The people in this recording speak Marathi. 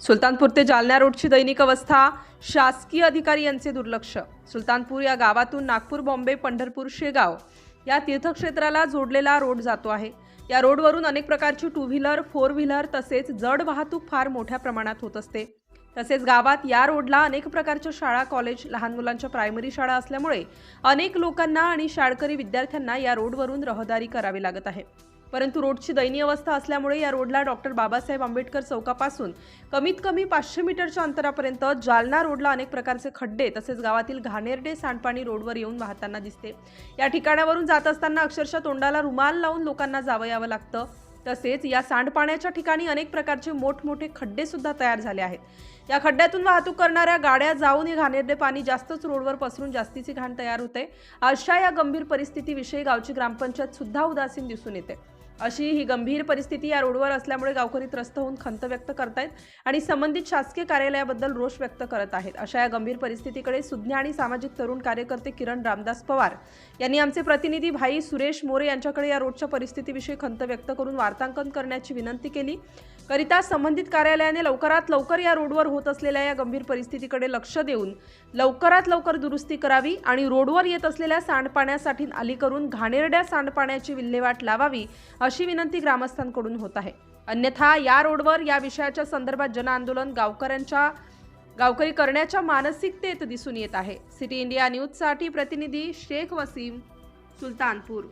सुलतानपूर ते जालना रोडची दैनिक अवस्था. शासकीय अधिकारी यांचे दुर्लक्ष. सुलतानपूर या गावातून नागपूर बॉम्बे पंढरपूर शेगाव या तीर्थक्षेत्राला जोडलेला रोड जातो आहे. या रोडवरून अनेक प्रकारची टू व्हीलर फोर व्हीलर तसेच जड वाहतूक फार मोठ्या प्रमाणात होत असते. तसेच गावात या रोडला अनेक प्रकारच्या शाळा कॉलेज लहान मुलांच्या प्रायमरी शाळा असल्यामुळे अनेक लोकांना आणि शाळकरी विद्यार्थ्यांना या रोडवरून रहदारी करावी लागत आहे. परंतु रोडची दयनीय अवस्था असल्यामुळे या रोडला डॉक्टर बाबासाहेब आंबेडकर चौकापासून कमीत कमी पाचशे मीटरच्या अंतरापर्यंत जालना रोडला अनेक प्रकारचे खड्डे तसेच गावातील घाणेरडे सांडपाणी रोडवर येऊन वाहताना दिसते. या ठिकाणावरून जात असताना अक्षरशः तोंडाला रुमाल लावून लोकांना जावं यावं लागतं. तसेच या सांडपाण्याच्या ठिकाणी अनेक प्रकारचे मोठमोठे खड्डे सुद्धा तयार झाले आहेत. या खड्ड्यातून वाहतूक करणाऱ्या गाड्या जाऊन हे घाणेरडे पाणी जास्तच रोडवर पसरून जास्तीची घाण तयार होते. अशा या गंभीर परिस्थितीविषयी गावची ग्रामपंचायत सुद्धा उदासीन दिसून येते. अशी ही गंभीर परिस्थिती या रोडवर असल्यामुळे गावकरी त्रस्त होऊन खंत व्यक्त करतायत आणि संबंधित शासकीय कार्यालयाबद्दल रोष व्यक्त करत आहेत. अशा या गंभीर परिस्थितीकडे सुज्ञ आणि सामाजिक तरुण कार्यकर्ते किरण रामदास पवार यांनी आमचे प्रतिनिधी भाई सुरेश मोरे यांच्याकडे या रोडच्या परिस्थितीविषयी खंत व्यक्त करून वार्तांकन करण्याची विनंती केली. करिता संबंधित कार्यालयाने लवकरात लवकर या रोडवर होत असलेल्या या गंभीर परिस्थितीकडे लक्ष देऊन लवकरात लवकर दुरुस्ती करावी आणि रोडवर येत असलेल्या सांडपाण्यासाठी आली करून घाणेरड्या सांडपाण्याची विल्हेवाट लावावी अशी विनंती ग्रामस्थांकडून होत आहे. अन्यथा या रोडवर या विषयाच्या संदर्भात जनआंदोलन गावकऱ्यांच्या गावकरी करण्याच्या मानसिकतेत दिसून येत आहे. सिटी इंडिया न्यूजसाठी प्रतिनिधी शेख वसीम सुलतानपूर.